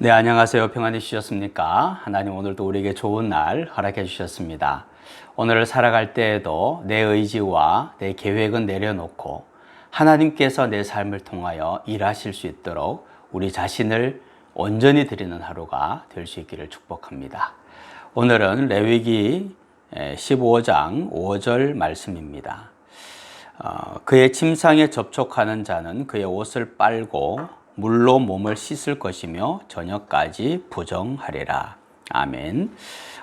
네, 안녕하세요. 평안히 쉬셨습니까? 하나님 오늘도 우리에게 좋은 날 허락해 주셨습니다. 오늘을 살아갈 때에도 내 의지와 내 계획은 내려놓고 하나님께서 내 삶을 통하여 일하실 수 있도록 우리 자신을 온전히 드리는 하루가 될 수 있기를 축복합니다. 오늘은 레위기 15장 5절 말씀입니다. 어, 그의 침상에 접촉하는 자는 그의 옷을 빨고 물로 몸을 씻을 것이며 저녁까지 부정하리라. 아멘.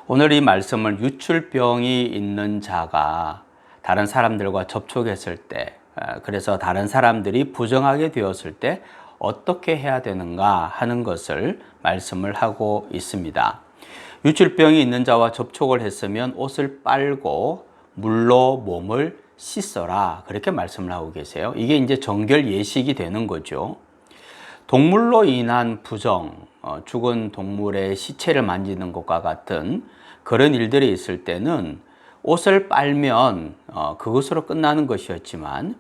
오늘 이 말씀을 유출병이 있는 자가 다른 사람들과 접촉했을 때, 어, 그래서 다른 사람들이 부정하게 되었을 때 어떻게 해야 되는가 하는 것을 말씀을 하고 있습니다. 유출병이 있는 자와 접촉을 했으면 옷을 빨고 물로 몸을 씻어라. 그렇게 말씀을 하고 계세요. 이게 이제 정결 예식이 되는 거죠. 동물로 인한 부정, 어, 죽은 동물의 시체를 만지는 것과 같은 그런 일들이 있을 때는 옷을 빨면 어, 그것으로 끝나는 것이었지만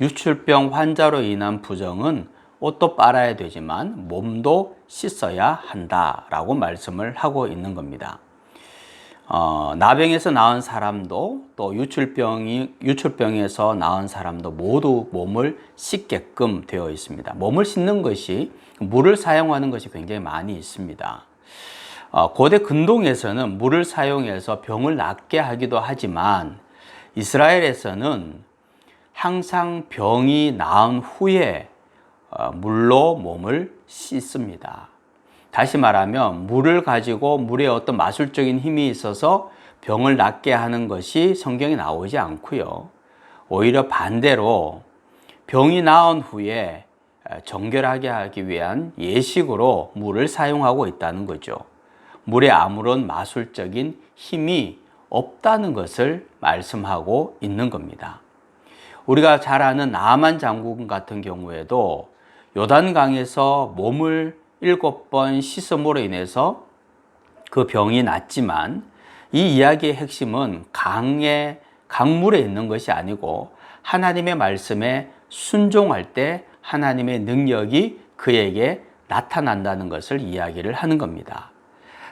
유출병 환자로 인한 부정은 옷도 빨아야 되지만 몸도 씻어야 한다라고 말씀을 하고 있는 겁니다. 어, 나병에서 나은 사람도 또 유출병이 유출병에서 나은 사람도 모두 몸을 씻게끔 되어 있습니다. 몸을 씻는 것이 물을 사용하는 것이 굉장히 많이 있습니다. 어, 고대 근동에서는 물을 사용해서 병을 낫게 하기도 하지만 이스라엘에서는 항상 병이 나은 후에 어, 물로 몸을 씻습니다. 다시 말하면 물을 가지고 물에 어떤 마술적인 힘이 있어서 병을 낫게 하는 것이 성경에 나오지 않고요. 오히려 반대로 병이 나은 후에 정결하게 하기 위한 예식으로 물을 사용하고 있다는 거죠. 물에 아무런 마술적인 힘이 없다는 것을 말씀하고 있는 겁니다. 우리가 잘 아는 나만 장군 같은 경우에도 요단강에서 몸을 일곱 번 씻음으로 인해서 그 병이 낫지만 이 이야기의 핵심은 강의 강물에 있는 것이 아니고 하나님의 말씀에 순종할 때 하나님의 능력이 그에게 나타난다는 것을 이야기를 하는 겁니다.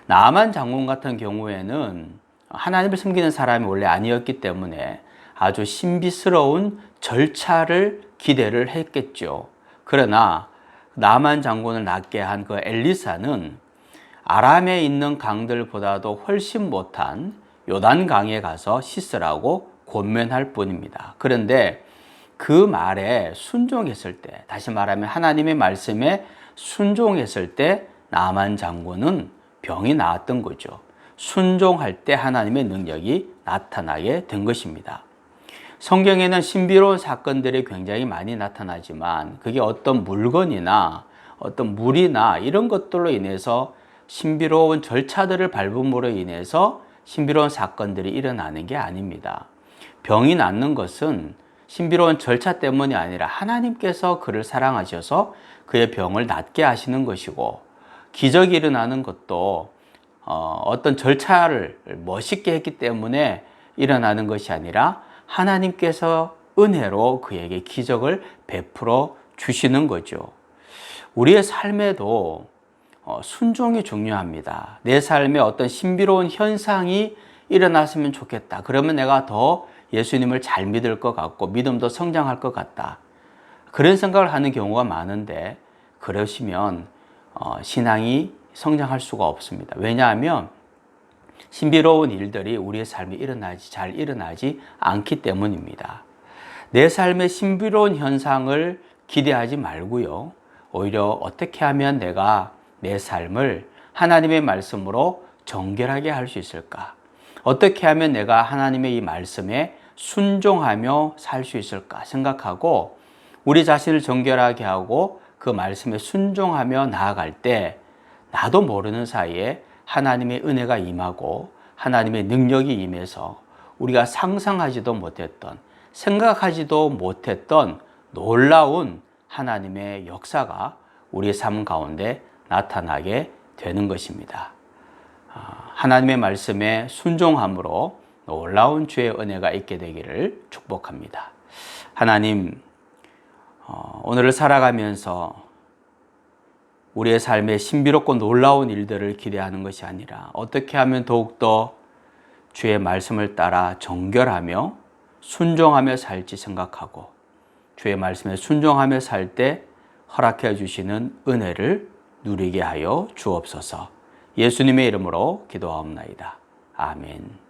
나만 장군 같은 경우에는 하나님을 섬기는 사람이 원래 아니었기 때문에 아주 신비스러운 절차를 기대를 했겠죠. 그러나 나만 장군을 낳게 한 그 엘리사는 아람에 있는 강들보다도 훨씬 못한 요단강에 가서 씻으라고 권면할 뿐입니다. 그런데 그 말에 순종했을 때, 다시 말하면 하나님의 말씀에 순종했을 때 나만 장군은 병이 나았던 거죠. 순종할 때 하나님의 능력이 나타나게 된 것입니다. 성경에는 신비로운 사건들이 굉장히 많이 나타나지만 그게 어떤 물건이나 어떤 물이나 이런 것들로 인해서 신비로운 절차들을 밟음으로 인해서 신비로운 사건들이 일어나는 게 아닙니다. 병이 낫는 것은 신비로운 절차 때문이 아니라 하나님께서 그를 사랑하셔서 그의 병을 낫게 하시는 것이고 기적이 일어나는 것도 어, 어떤 절차를 멋있게 했기 때문에 일어나는 것이 아니라 하나님께서 은혜로 그에게 기적을 베풀어 주시는 거죠. 우리의 삶에도 어, 순종이 중요합니다. 내 삶에 어떤 신비로운 현상이 일어났으면 좋겠다. 그러면 내가 더 예수님을 잘 믿을 것 같고 믿음도 성장할 것 같다. 그런 생각을 하는 경우가 많은데 그러시면 어, 신앙이 성장할 수가 없습니다. 왜냐하면 신비로운 일들이 우리의 삶에 일어나지 잘 일어나지 않기 때문입니다. 내 삶의 신비로운 현상을 기대하지 말고요. 오히려 어떻게 하면 내가 내 삶을 하나님의 말씀으로 정결하게 할 수 있을까? 어떻게 하면 내가 하나님의 이 말씀에 순종하며 살 수 있을까 생각하고 우리 자신을 정결하게 하고 그 말씀에 순종하며 나아갈 때 나도 모르는 사이에 하나님의 은혜가 임하고 하나님의 능력이 임해서 우리가 상상하지도 못했던 생각하지도 못했던 놀라운 하나님의 역사가 우리 삶 가운데 나타나게 되는 것입니다. 아, 하나님의 말씀에 순종함으로 놀라운 주의 은혜가 있게 되기를 축복합니다. 하나님, 어, 오늘을 살아가면서 우리의 삶에 신비롭고 놀라운 일들을 기대하는 것이 아니라 어떻게 하면 더욱더 주의 말씀을 따라 정결하며 순종하며 살지 생각하고 주의 말씀에 순종하며 살 때 허락해 주시는 은혜를 누리게 하여 주옵소서. 예수님의 이름으로 기도하옵나이다. 아멘.